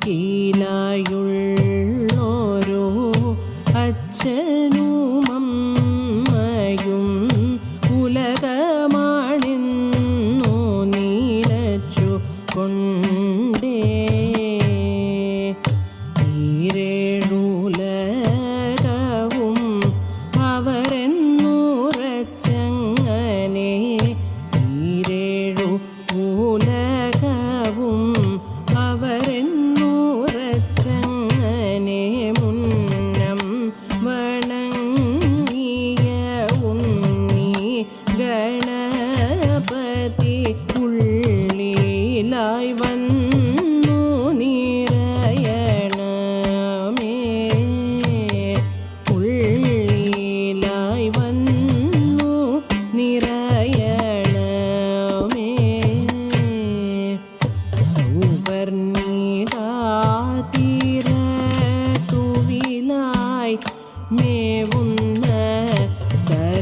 ಕಿಗೆ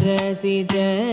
அரசிதனயன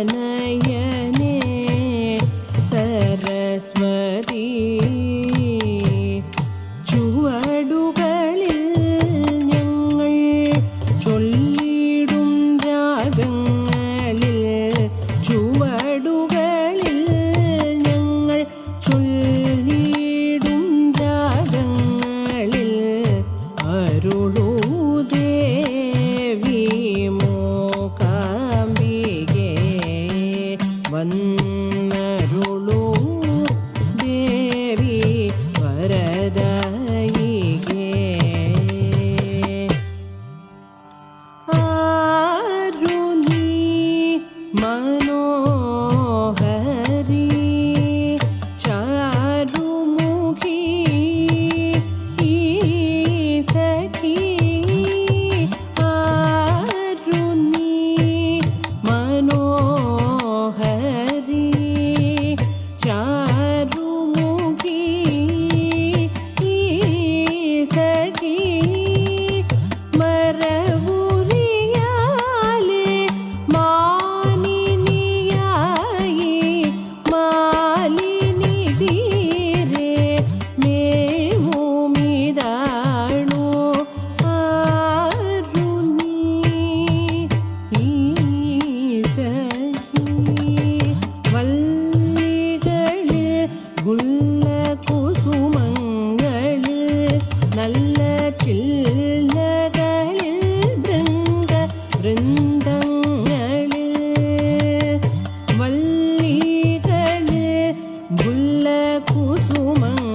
थी arrumando.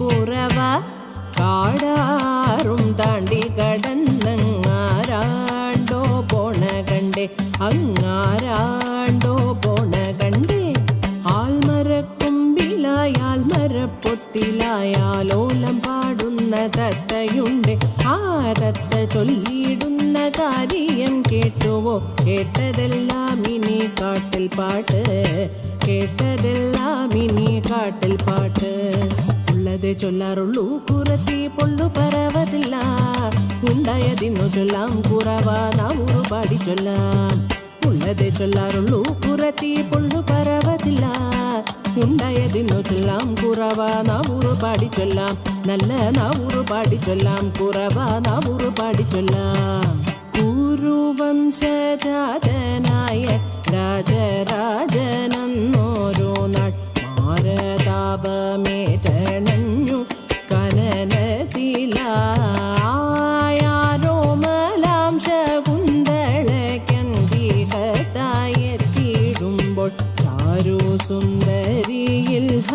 കുറവ. കാടാറും താണ്ടി കടന്നങ്ങാരാണ്ടോ പോണ കണ്ടേ അങ്ങാരാണ്ടോ പോണ കണ്ടേ. ആൽമരക്കുമ്പിലായാൽ മരപ്പൊത്തിലായാലോലം പാടുന്ന തത്തയുണ്ട്. ആ തത്ത ചൊല്ലിയിടുന്ന കാര്യം കേട്ടുവോ? കേട്ടതെല്ലാം ഇനി കാട്ടിൽ പാട്ട്. കേട്ടതെല്ലാം ഇനി കാട്ടിൽ പാട്ട് ഉള്ളത് ചൊല്ലാറുള്ളൂ കുറത്തി പൊള്ളു പറവതില്ല ഉണ്ടായതിന്നു ചൊല്ലാം കുറവാ നാവൂറ് പാടി ചൊല്ലാം ഉള്ളത് ചൊല്ലാറുള്ളൂ കുറത്തി പൊള്ളു പറവതില്ല ഉണ്ടായതിന്നു ചൊല്ലാം കുറവ നാവൂറ് പാടി ചൊല്ലാം നല്ല നാവൂറ് പാടി ചൊല്ലാം കുറവ നാവൂറ് പാടി ചൊല്ലാം കുരുവംശജാതനായ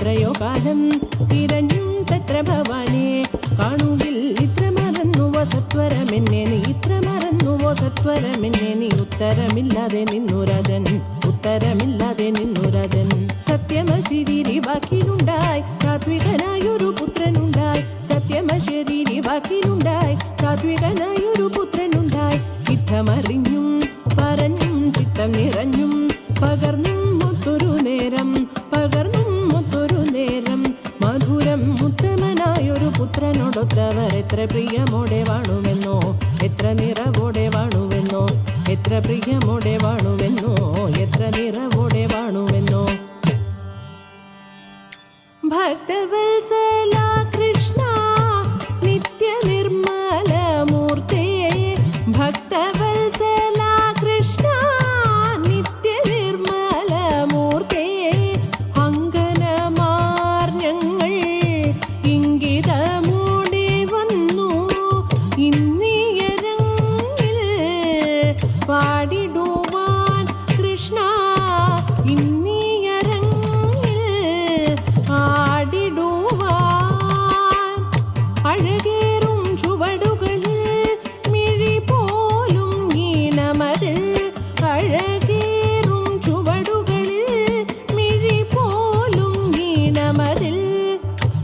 എത്രയോ കാലം തിരഞ്ഞും തത്ര ഭവാനെ കാണുകിൽ ഇത്ര മറന്നുവോ സത്വരമെന്നെ നീ ഇത്ര മറന്നുവോ സത്വരമെന്നെ നീ ഉത്തരമില്ലാതെ നിന്നു രാജൻ ഉത്തരമില്ലാതെ നിന്നു രാജൻ. സത്യമശിരി വാക്കിലുണ്ടായി സാത്വികനായൊരു പുത്രനുണ്ടായി സത്യമശരീരി വാക്കിലുണ്ടായി സാത്വികനായൊരു പുത്രനുണ്ടായി യുദ്ധമറിഞ്ഞും എത്ര പ്രിയമോടെ വാണുവെന്നോ? എത്ര നിറവോടെ വാണുവെന്നോ? എത്ര പ്രിയമോടെ വാണുവെന്നോ? എത്ര നിറവോടെ വാണുവെന്നോ? ഭക്തവത്സല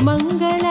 மங்கள